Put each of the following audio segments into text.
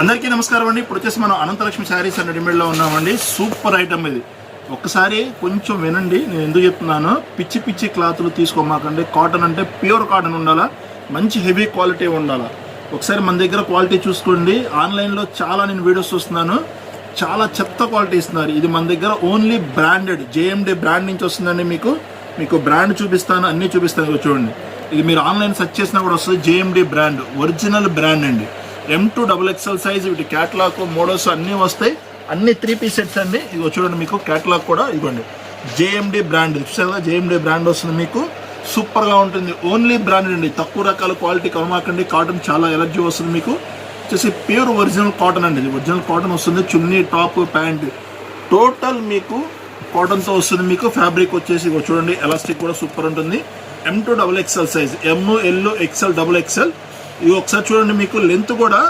అందరికీ నమస్కారం అండి. ఇప్పుడు వచ్చేసి మనం అనంతలక్ష్మి శారీస్ అండ్ రెడీమేడ్లో ఉన్నామండి. సూపర్ ఐటమ్ ఇది. ఒక్కసారి కొంచెం వినండి. నేను ఎందుకు చెప్తున్నాను? పిచ్చి పిచ్చి క్లాతులు తీసుకోమాకండి. కాటన్ అంటే ప్యూర్ కాటన్ ఉండాలా? మంచి హెవీ క్వాలిటీ ఉండాలా? ఒకసారి మన దగ్గర క్వాలిటీ చూసుకోండి. ఆన్లైన్లో చాలా నేను వీడియోస్ చూస్తున్నాను. చాలా చెత్త క్వాలిటీ ఇస్తున్నారు. ఇది మన దగ్గర ఓన్లీ బ్రాండెడ్. జేఎండి బ్రాండ్ నుంచి వస్తుందండి మీకు. మీకు బ్రాండ్ చూపిస్తాను అన్నీ చూపిస్తాను. చూడండి. ఇది మీరు ఆన్లైన్ సెర్చ్ చేసినా కూడా వస్తుంది. JMD brand. ఒరిజినల్ బ్రాండ్ అండి. M two double XL size వీటి క్యాటలాగ్ మోడల్స్ అన్నీ వస్తాయి. అన్ని త్రీ పీస్ సెట్స్ అండి. ఇదిగో చూడండి మీకు క్యాటలాగ్ కూడా ఇదిగోండి. జేఎండి బ్రాండ్ ఇది జేఎండి బ్రాండ్ వస్తుంది మీకు. సూపర్గా ఉంటుంది. ఓన్లీ బ్రాండెడ్ అండి. తక్కువ రకాల క్వాలిటీ కలమాకండి కాటన్ చాలా ఎలర్జీ వస్తుంది మీకు. వచ్చేసి ప్యూర్ ఒరిజినల్ కాటన్ అండి. ఇది ఒరిజినల్ కాటన్ వస్తుంది. చున్నీ టాప్ ప్యాంట్ టోటల్ మీకు కాటన్తో వస్తుంది మీకు. ఫ్యాబ్రిక్ వచ్చేసి చూడండి. ఎలాస్టిక్ కూడా సూపర్ ఉంటుంది. M two double XL size M L XL double XL ఇవి ఒకసారి చూడండి మీకు లెంత్ కూడా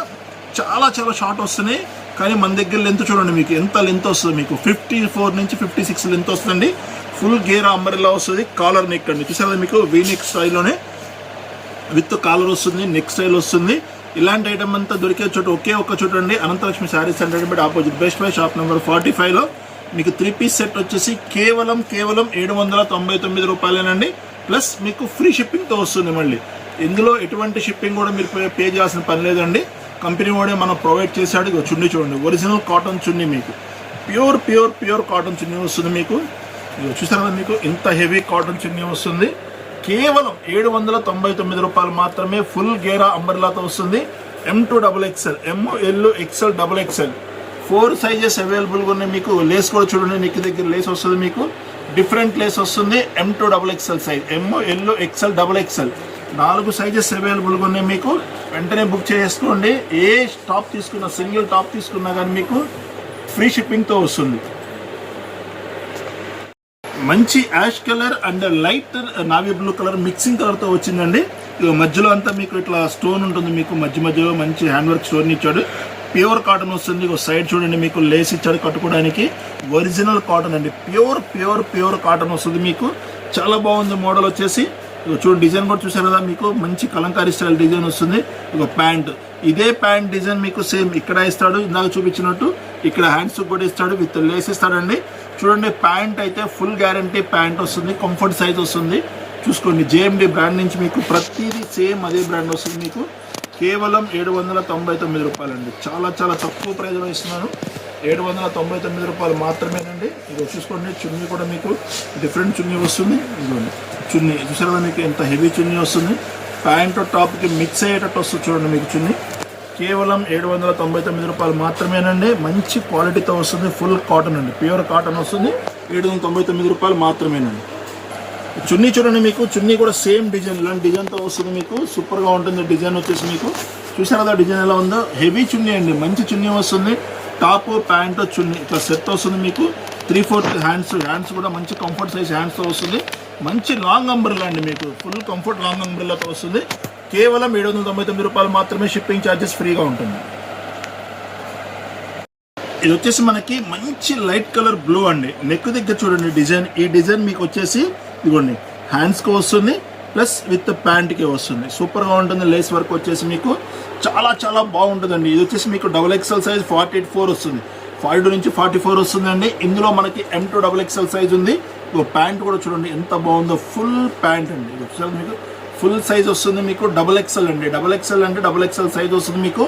చాలా చాలా షార్ట్ వస్తున్నాయి. కానీ మన దగ్గర లెంత్ చూడండి మీకు ఎంత లెంత్ వస్తుంది మీకు? ఫిఫ్టీ ఫోర్ నుంచి ఫిఫ్టీ సిక్స్ లెంత్ వస్తుందండి ఫుల్ గేర్ అంబరిలా వస్తుంది కాలర్ నెక్ అండి. చూసారా మీకు? వీ నెక్ స్టైల్లోనే విత్ కాలర్ వస్తుంది నెక్ స్టైల్ వస్తుంది. ఇలాంటి ఐటమ్ అంతా దొరికే చోట ఒకే ఒక్క చోట అండి. Ananthalakshmi sarees and readymade opposite Best Buy shop number forty ఫైవ్లో మీకు త్రీ పీస్ సెట్ వచ్చేసి కేవలం కేవలం ఏడు వందల తొంభై తొమ్మిది రూపాయలేనండి. ప్లస్ మీకు ఫ్రీ షిప్పింగ్తో వస్తుంది మళ్ళీ. ఇందులో ఎటువంటి షిప్పింగ్ కూడా మీరు పే- చేయాల్సిన పని లేదండి. కంపెనీ వాడే మనం ప్రొవైడ్ చేశాడు. చున్నీ చూడండి. ఒరిజినల్ కాటన్ చున్నీ మీకు. Pure pure pure cotton chunni వస్తుంది మీకు. చూసారా కదా మీకు? ఇంత హెవీ కాటన్ చున్నీ వస్తుంది. కేవలం ఏడు వందల తొంభై తొమ్మిది రూపాయలు మాత్రమే ఫుల్ గేరా అంబర్లాతో వస్తుంది. M two double XL M L XL double XL four sizes అవైలబుల్గా ఉన్నాయి మీకు. లేస్ కూడా చూడండి. నెక్ దగ్గర లేస్ వస్తుంది మీకు. డిఫరెంట్ లేస్ వస్తుంది. M two double XL size M L XL double XL నాలుగు సైజెస్ అవైలబుల్గా ఉన్నాయి మీకు. వెంటనే బుక్ చేసుకోండి ఏ టాప్ తీసుకున్నా సింగిల్ టాప్ తీసుకున్నా కానీ మీకు ఫ్రీ షిప్పింగ్తో వస్తుంది. మంచి ash colour and light navy blue colour mixing కలర్తో వచ్చిందండి. మధ్యలో అంతా మీకు ఇట్లా స్టోన్ ఉంటుంది మీకు. మధ్య మధ్యలో మంచి హ్యాండ్ వర్క్ స్టోన్ ఇచ్చాడు. ప్యూర్ కాటన్ వస్తుంది. ఒక సైడ్ చూడండి మీకు. లేస్ ఇచ్చాడు కట్టుకోవడానికి. ఒరిజినల్ కాటన్ అండి. ప్యూర్ ప్యూర్ ప్యూర్ కాటన్ వస్తుంది మీకు. చాలా బాగుంది మోడల్ వచ్చేసి. ఇక చూడండి డిజైన్ కూడా చూసారు కదా మీకు? మంచి కలంకారీ స్టైల్ డిజైన్ వస్తుంది. ఒక ప్యాంట్. ఇదే ప్యాంట్ డిజైన్ మీకు సేమ్ ఇక్కడ ఇస్తాడు ఇందాక చూపించినట్టు. ఇక్కడ హ్యాండ్స్ కూడా ఇస్తాడు విత్ లేస్ ఇస్తాడండి. చూడండి ప్యాంట్ అయితే ఫుల్ గ్యారంటీ ప్యాంట్ వస్తుంది కంఫర్ట్ సైజ్ వస్తుంది. చూసుకోండి జేఎండి బ్రాండ్ నుంచి మీకు ప్రతిదీ సేమ్ అదే బ్రాండ్ వస్తుంది మీకు. కేవలం ఏడు వందల తొంభై తొమ్మిది రూపాయలండి. చాలా చాలా తక్కువ ప్రైజ్లో ఇస్తున్నాను. ఏడు వందల తొంభై తొమ్మిది రూపాయలు మాత్రమేనండి. ఇది చూసుకోండి చున్నీ కూడా మీకు డిఫరెంట్ చున్నీ వస్తుంది. ఇదిగోండి. చున్నీ చూసారా మీకు ఎంత హెవీ చున్నీ వస్తుంది? ప్యాంట్ టాప్కి మిక్స్ అయ్యేటట్టు వస్తుంది చూడండి మీకు చున్నీ. కేవలం ఏడు వందల తొంభై తొమ్మిది రూపాయలు మాత్రమేనండి. మంచి క్వాలిటీతో వస్తుంది ఫుల్ కాటన్ అండి. ప్యూర్ కాటన్ వస్తుంది ఏడు వందల తొంభై తొమ్మిది రూపాయలు మాత్రమేనండి. చున్నీ చూడండి మీకు చున్నీ కూడా సేమ్ డిజైన్ ఇలాంటి డిజైన్తో వస్తుంది మీకు. సూపర్గా ఉంటుంది డిజైన్ వచ్చేసి మీకు. చూసారా కదా డిజైన్ ఎలా ఉందో? హెవీ చున్నీ అండి మంచి చున్నీ వస్తుంది. టాప్ ప్యాంటు చున్నీ ఇట్లా సెట్ వస్తుంది మీకు. త్రీ ఫోర్త్ హ్యాండ్స్ హ్యాండ్స్ కూడా మంచి కంఫర్ట్ సైజ్ హ్యాండ్స్తో వస్తుంది. మంచి లాంగ్ అంబ్రెల్లా అండి మీకు. ఫుల్ కంఫర్ట్ లాంగ్ అంబ్రెల్లాతో వస్తుంది. కేవలం ఏడు వందల తొంభై తొమ్మిది రూపాయలు మాత్రమే షిప్పింగ్ ఛార్జెస్ ఫ్రీగా ఉంటుంది. ఇది వచ్చేసి మనకి మంచి లైట్ కలర్ బ్లూ అండి. నెక్ దగ్గర చూడండి డిజైన్. ఈ డిజైన్ మీకు వచ్చేసి ఇదిగోండి హ్యాండ్స్కి వస్తుంది ప్లస్ విత్ ప్యాంట్కి వస్తుంది. సూపర్గా ఉంటుంది. లేస్ వర్క్ వచ్చేసి మీకు చాలా చాలా బాగుంటుందండి. ఇది వచ్చేసి మీకు double XL size forty eight four వస్తుంది. ఫార్టీ టూ నుంచి ఫార్టీ ఫోర్ వస్తుందండి. ఇందులో మనకి M two double XL size ఉంది. ఇగో ప్యాంట్ కూడా చూడండి ఎంత బాగుందో. ఫుల్ ప్యాంట్ అండి. ఇది వచ్చేసి మీకు ఫుల్ సైజ్ వస్తుంది మీకు డబుల్ ఎక్స్ఎల్ అండి. డబుల్ ఎక్స్ఎల్ అంటే డబుల్ ఎక్స్ఎల్ సైజ్ వస్తుంది మీకు.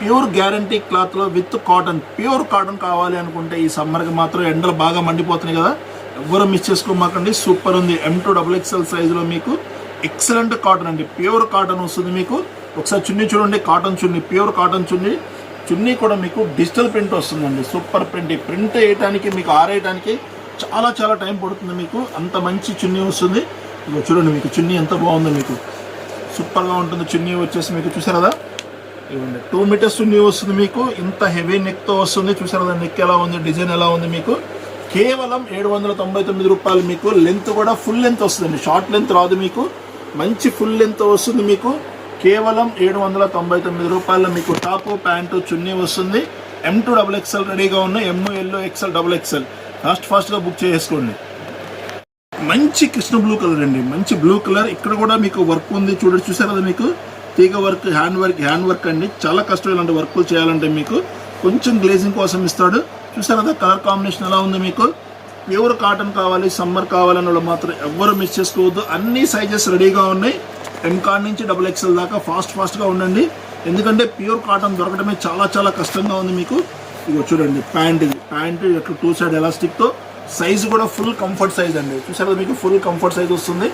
ప్యూర్ గ్యారంటీ క్లాత్లో విత్ కాటన్. ప్యూర్ కాటన్ కావాలి అనుకుంటే ఈ సమ్మర్కి మాత్రం ఎండలు బాగా మండిపోతున్నాయి కదా. ఎవ్వరూ మిస్ చేసుకోమాకండి. సూపర్ ఉంది. ఎం టూ డబుల్ ఎక్స్ఎల్ సైజులో మీకు ఎక్సలెంట్ కాటన్ అండి. ప్యూర్ కాటన్ వస్తుంది మీకు. ఒకసారి చున్నీ చూడండి cotton chunni pure cotton chunni. Chunni కూడా మీకు డిజిటల్ ప్రింట్ వస్తుందండి. Super print. ఈ ప్రింట్ వేయటానికి మీకు ఆరేయటానికి చాలా చాలా టైం పడుతుంది మీకు. అంత మంచి చున్నీ వస్తుంది. ఇక చూడండి మీకు చున్నీ ఎంత బాగుందో మీకు. సూపర్గా ఉంటుంది చున్నీ వచ్చేసి మీకు చూసారు కదా ఇవ్వండి టూ మీటర్స్ చున్నీ వస్తుంది మీకు. ఇంత హెవీ నెక్తో వస్తుంది చూసారు కదా నెక్ ఎలా ఉంది డిజైన్ ఎలా ఉంది మీకు. కేవలం ఏడు వందల తొంభై తొమ్మిది రూపాయలు మీకు. లెంత్ కూడా ఫుల్ లెంత్ వస్తుందండి. షార్ట్ లెంత్ రాదు మీకు. మంచి ఫుల్ లెంత్ వస్తుంది మీకు. కేవలం ఏడు వందల తొంభై తొమ్మిది రూపాయలు మీకు టాపు ప్యాంటు చున్నీ వస్తుంది. ఎం టూ డబుల్ ఎక్స్ఎల్ రెడీగా ఉన్నాయి. M L XL double XL fast ఫాస్ట్గా బుక్ చేసుకోండి మంచి కృష్ణ బ్లూ కలర్ అండి. మంచి బ్లూ కలర్ ఇక్కడ కూడా మీకు వర్క్ ఉంది. చూడండి చూసారు కదా మీకు? తీగ work hand work hand work అండి. చాలా కష్టం ఇలాంటి వర్క్లు చేయాలంటే మీకు. కొంచెం గ్లేజింగ్ కోసం ఇస్తాడు. చూసారు కదా కలర్ కాంబినేషన్ ఎలా ఉంది మీకు? ప్యూర్ కాటన్ కావాలి సమ్మర్ కావాలని వాళ్ళు మాత్రం ఎవ్వరు మిస్ చేసుకోవద్దు. అన్ని సైజెస్ రెడీగా ఉన్నాయి. ఎం కార్డ్ నుంచి డబుల్ ఎక్స్ఎల్ దాకా ఫాస్ట్ ఫాస్ట్గా ఉండండి. ఎందుకంటే ప్యూర్ కాటన్ దొరకడమే చాలా చాలా కష్టంగా ఉంది మీకు. ఇగో చూడండి ప్యాంట్ ఇది. ప్యాంట్ ఇట్లా టూ సైడ్ ఎలాస్టిక్తో సైజు కూడా ఫుల్ కంఫర్ట్ సైజ్ అండి. చూసారు మీకు ఫుల్ కంఫర్ట్ సైజ్ వస్తుంది.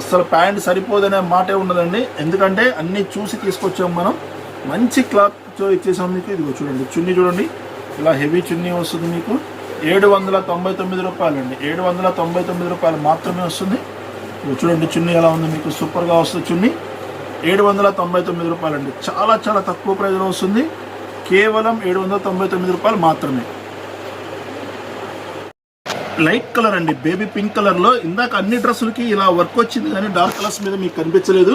అసలు ప్యాంట్ సరిపోదనే మాటే ఉండదండి. ఎందుకంటే అన్నీ చూసి తీసుకొచ్చాం మనం. మంచి క్లాత్తో ఇచ్చేసాం మీకు. ఇదిగో చూడండి చున్నీ చూడండి. ఇలా హెవీ చున్నీ వస్తుంది మీకు. ఏడు వందల తొంభై తొమ్మిది రూపాయలు అండి ఏడు వందల తొంభై తొమ్మిది రూపాయలు మాత్రమే వస్తుంది. చూడండి చున్నీ ఎలా ఉంది మీకు. సూపర్గా వస్తుంది చున్నీ. ఏడు వందల తొంభై తొమ్మిది రూపాయలు అండి చాలా చాలా తక్కువ ప్రైజ్లో వస్తుంది. కేవలం ఏడు వందల తొంభై తొమ్మిది రూపాయలు మాత్రమే. లైట్ కలర్ అండి బేబీ పింక్ కలర్లో. ఇందాక అన్ని డ్రెస్సులకి ఇలా వర్క్ వచ్చింది కానీ డార్క్ కలర్స్ మీద మీకు కనిపించలేదు.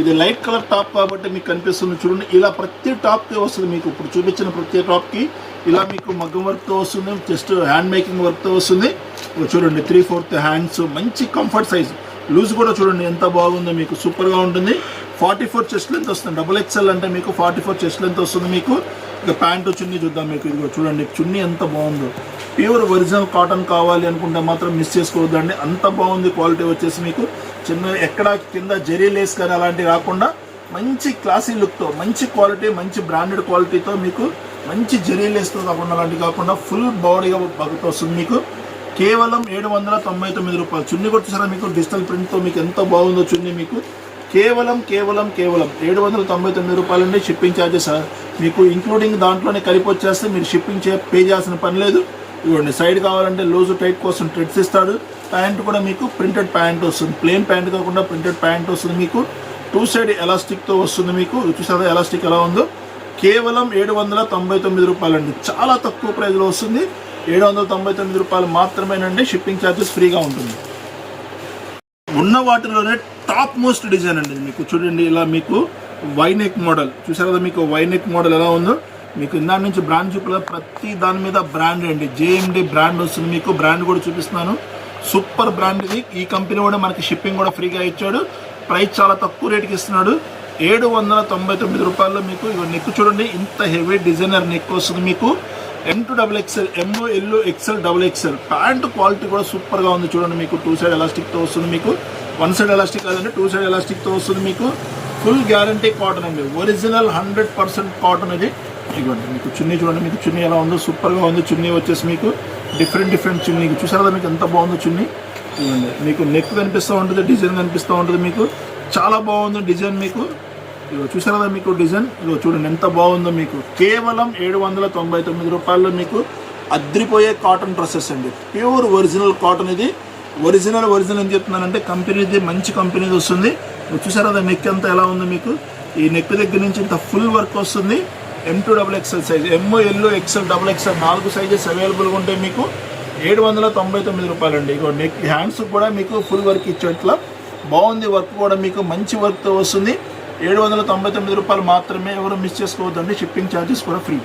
ఇది లైట్ కలర్ టాప్ కాబట్టి మీకు కనిపిస్తుంది చూడండి. ఇలా ప్రతి టాప్కి వస్తుంది మీకు. ఇప్పుడు చూపించిన ప్రతి టాప్కి ఇలా మీకు మగ్గం వర్క్తో వస్తుంది జస్ట్ హ్యాండ్ మేకింగ్ వర్క్తో వస్తుంది. చూడండి త్రీ ఫోర్త్ హ్యాండ్స్ మంచి కంఫర్ట్ సైజ్ లూజ్ కూడా చూడండి ఎంత బాగుందో మీకు సూపర్గా ఉంటుంది. ఫార్టీ ఫోర్ చెస్ట్ లెంత్ వస్తుంది. డబుల్ ఎక్స్ఎల్ అంటే మీకు ఫార్టీ ఫోర్ చెస్ట్ లెంత్ వస్తుంది మీకు. ఇక ప్యాంటు చున్నీ చూద్దాం మీకు. ఇదిగో చూడండి చున్నీ ఎంత బాగుందో. ప్యూర్ ఒరిజినల్ కాటన్ కావాలి అనుకుంటే మాత్రం మిస్ చేసుకోవద్దండి. అంత బాగుంది క్వాలిటీ వచ్చేసి మీకు. చిన్న ఎక్కడ కింద జెరీ లేస్ కానీ అలాంటివి రాకుండా మంచి క్లాసీ లుక్తో మంచి క్వాలిటీ మంచి బ్రాండెడ్ క్వాలిటీతో మీకు మంచి జెరీ లేస్తో కాకుండా అలాంటివి కాకుండా ఫుల్ బాడీగా బగుతూ వస్తుంది మీకు. కేవలం ఏడు వందల తొంభై తొమ్మిది రూపాయలు. చున్నీ కొట్టేసారా మీకు? డిజిటల్ ప్రింట్తో మీకు ఎంత బాగుందో చున్నీ మీకు. కేవలం కేవలం కేవలం ఏడు వందల తొంభై తొమ్మిది రూపాయలండి షిప్పింగ్ ఛార్జెస్ మీకు ఇంక్లూడింగ్ దాంట్లోనే కలిపి వచ్చేస్తే మీరు షిప్పింగ్ చే పే చేయాల్సిన పని లేదు. ఇవ్వండి సైడ్ కావాలంటే లూజ్ టైట్ కోసం ట్రెడ్స్ ఇస్తాడు. ప్యాంట్ కూడా మీకు ప్రింటెడ్ ప్యాంట్ వస్తుంది. ప్లెయిన్ ప్యాంట్ కాకుండా ప్రింటెడ్ ప్యాంట్ వస్తుంది మీకు. టూ సైడ్ ఎలాస్టిక్తో వస్తుంది మీకు. చూసారా ఎలాస్టిక్ ఎలా ఉందో? కేవలం ఏడు వందల తొంభై తొమ్మిది రూపాయలండి. చాలా తక్కువ ప్రైస్లో వస్తుంది. ఏడు వందల తొంభై తొమ్మిది రూపాయలు మాత్రమేనండి. షిప్పింగ్ ఛార్జెస్ ఫ్రీగా ఉంటుంది. ఉన్న వాటిలోనే టాప్ మోస్ట్ డిజైన్ అండి మీకు. చూడండి ఇలా మీకు వైనెక్ మోడల్ చూసారు కదా మీకు వైనెక్ మోడల్ ఎలా ఉందో? మీకు ఇందా నుంచి బ్రాండ్ చూపిన ప్రతి దాని మీద బ్రాండ్ అండి. జేఎండి బ్రాండ్ వస్తుంది మీకు. బ్రాండ్ కూడా చూపిస్తున్నాను. సూపర్ బ్రాండ్ ఇది. ఈ కంపెనీ కూడా మనకి షిప్పింగ్ కూడా ఫ్రీగా ఇచ్చాడు. ప్రైస్ చాలా తక్కువ రేటుకి ఇస్తున్నాడు. ఏడు వందల తొంభై తొమ్మిది రూపాయల్లో మీకు ఇగో నెక్ చూడండి. ఇంత హెవీ డిజైనర్ నెక్ వస్తుంది మీకు. M two double XL M L XL double XL pant quality కూడా సూపర్గా ఉంది చూడండి మీకు. టూ సైడ్ ఎలాస్టిక్తో వస్తుంది మీకు. వన్ సైడ్ ఎలాస్టిక్ కాదండి టూ సైడ్ ఎలాస్టిక్తో వస్తుంది మీకు. ఫుల్ గ్యారంటీ కాటన్ అండి. ఒరిజినల్ హండ్రెడ్ పర్సెంట్ కాటన్ ఇది. ఇదిగోండి మీకు చున్నీ చూడండి మీకు చున్నీ ఎలా ఉందో సూపర్గా ఉంది. చున్నీ వచ్చేసి మీకు డిఫరెంట్ డిఫరెంట్ చున్నీ. చూసారా మీకు ఎంత బాగుందో చున్నీ? ఇదిగోండి మీకు నెక్ కనిపిస్తూ ఉంటుంది డిజైన్ కనిపిస్తూ ఉంటుంది మీకు. చాలా బాగుంది డిజైన్ మీకు. ఇదిగో చూసారా మీకు డిజైన్? ఇదిగో చూడండి ఎంత బాగుందో మీకు. కేవలం ఏడు వందల తొంభై తొమ్మిది రూపాయల్లో మీకు అద్రిపోయే కాటన్ డ్రెస్సెస్ అండి. ప్యూర్ ఒరిజినల్ కాటన్ ఇది. ఒరిజినల్ ఒరిజినల్ అని చెప్తున్నానంటే కంపెనీది మంచి కంపెనీది వస్తుంది. మీరు చూసారా అది నెక్ అంతా ఎలా ఉంది మీకు? ఈ నెక్ దగ్గర నుంచి ఇంత ఫుల్ వర్క్ వస్తుంది. M two double XL size M L XL double XL నాలుగు సైజెస్ అవైలబుల్గా ఉంటాయి మీకు. ఏడు వందల తొంభై తొమ్మిది రూపాయలు అండి ఇగో నెక్ హ్యాండ్స్ కూడా మీకు ఫుల్ వర్క్ ఇచ్చేట్లా బాగుంది వర్క్ కూడా మీకు మంచి వర్క్తో వస్తుంది. ఏడు వందల తొంభై తొమ్మిది రూపాయలు మాత్రమే ఎవరు మిస్ చేసుకోవద్దండి. షిప్పింగ్ ఛార్జెస్ కూడా ఫ్రీ